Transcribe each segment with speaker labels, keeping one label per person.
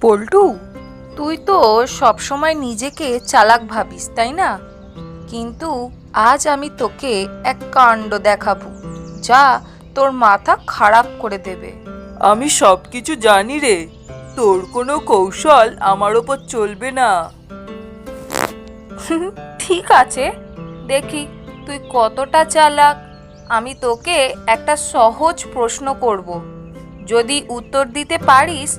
Speaker 1: পল্টু তুই তো সবসময় নিজেকে চালাক ভাবিস তাই না? কিন্তু আজ আমি তোকে এক কাণ্ড দেখাবো যা তোর মাথা খারাপ করে দেবে।
Speaker 2: আমি সব কিছু জানি রে তোর কোনো কৌশল আমার ওপর চলবে না।
Speaker 1: ঠিক আছে দেখি তুই কতটা চালাক। আমি তোকে একটা সহজ প্রশ্ন করব যদি উত্তর দিতে পারিস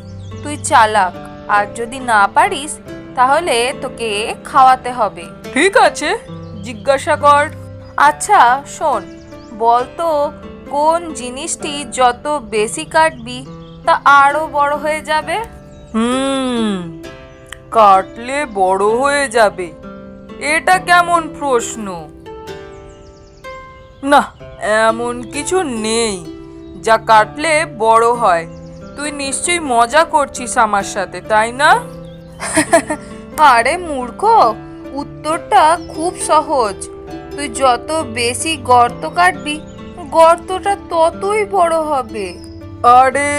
Speaker 1: তুই চালাক। আর যদি না পারিস তাহলে তোকে খাওয়াতে হবে।
Speaker 2: ঠিক আছে জিজ্ঞাসা কর।
Speaker 1: আচ্ছা শোন বল তো কোন জিনিসটি যত বেশি কাটবি তা আরও বড় হয়ে যাবে?
Speaker 2: হুম কাটলে বড় হয়ে যাবে। এটা কেমন প্রশ্ন? না এমন কিছু নেই যা কাটলে বড় হয়। তুই নিশ্চয়ই মজা করছিস আমার সাথে তাই না?
Speaker 1: আরে মূর্খ উত্তরটা খুব সহজ। তুই যত বেশি গর্ত কাটবি গর্তটা ততই বড় হবে।
Speaker 2: আরে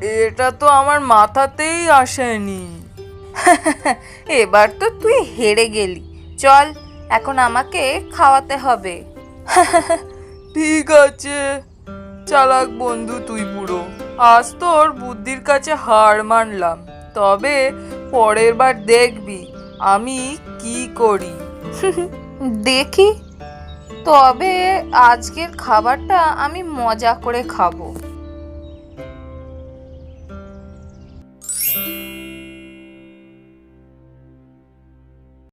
Speaker 2: এটা তো আমার মাথাতেই আসেনি।
Speaker 1: এবার তো তুই হেরে গেলি। চল এখন আমাকে খাওয়াতে হবে।
Speaker 2: ঠিক আছে। চালাক বন্ধু তুই পুরো। আজ তোর বুদ্ধির কাছে হার মানলাম, তবে পরের বার দেখবি আমি কি করি।
Speaker 1: দেখি, তবে আজকের খাবারটা আমি মজা করে খাব।